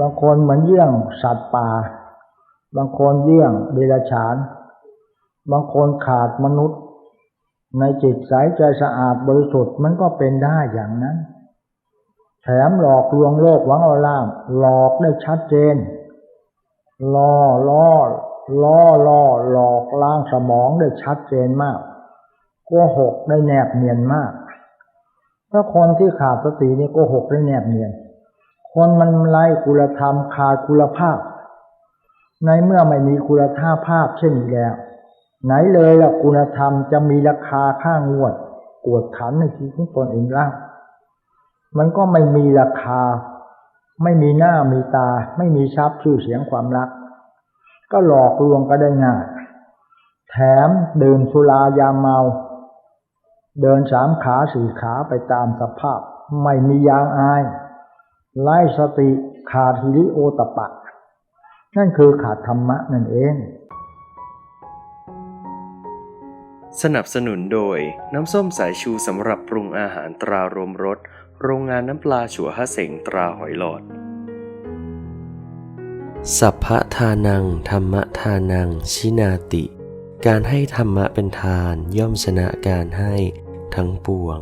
บางคนเหมือนเยี่ยงสัตว์ป่า บางคนเยี่ยงเดรัจฉาน บางคนขาดมนุษย์ ในจิตใสใจสะอาดบริสุทธิ์มันก็เป็นได้อย่างนั้น แถมหลอกลวงโลกหวังเอาล่างหลอกได้ชัดเจนล่อล่อล่อล่อหลอกล้างสมองได้ชัดเจนมากโกหกได้แนบเนียนมากถ้าคนที่ขาดสตินี่โกหกได้แนบเนียน คนมันไร้คุณธรรมขาดคุณภาพ ในเมื่อไม่มีคุณภาพเช่นนี้แล้ว ไหนเลยล่ะคุณธรรมจะมีราคาค่างวดกวดขันในชีวิตของตนเองล่ะมันก็ไม่มีราคา ไม่มีหน้ามีตา ไม่มีทรัพย์ชื่อเสียงความรัก ก็หลอกลวงก็ได้ง่ายแถมดื่มสุรายาเมา เดินสามขาสี่ขาไปตามสภาพ ไม่มียางอาย ไร้สติขาดฮิริโอตปะ นั่นคือขาดธรรมะนั่นเอง สนับสนุนโดยน้ำส้มสายชูสำหรับปรุงอาหารตรารวมรสโรงงานน้ำปลาฉัวฮะเสงตราหอยหลอด สัพพะทานัง ธรรมทานัง ชินาติ การให้ธรรมะเป็นทานย่อมชนะการให้ทั้งปวง